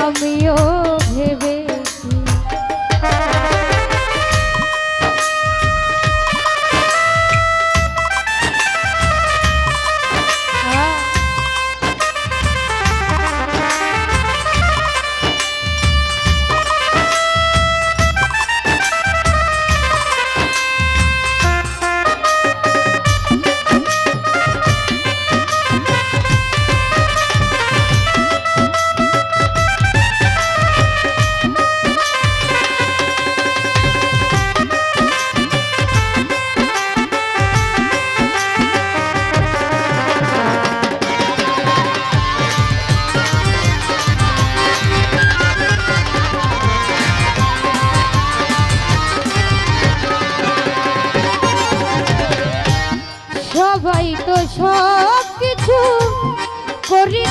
আমিও ভেবে Tori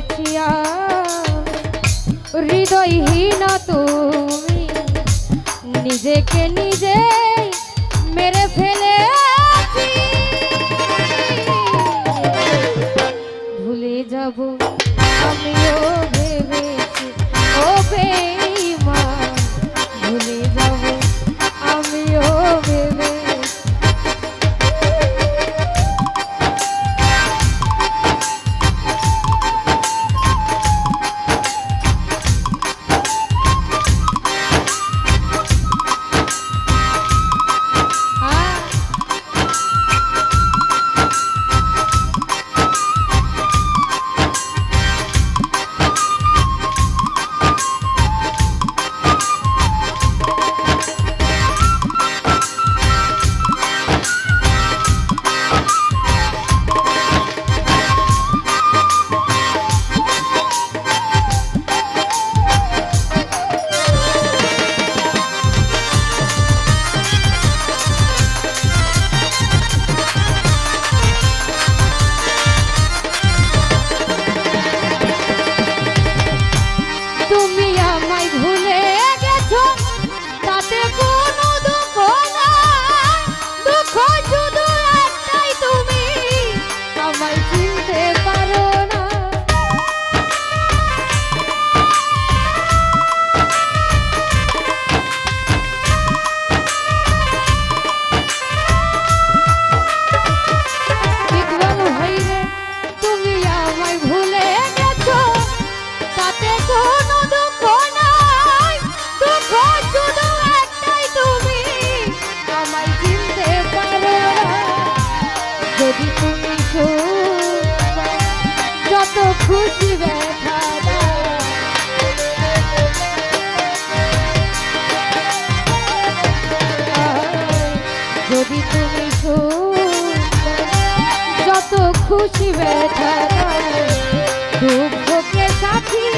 দেখিয়া হৃদয়হীন তুমি নিজেকে নিজে खुश बैठा दुख के साथी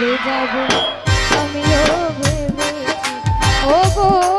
চলে যাব। আমিও ভেবেছি ও গো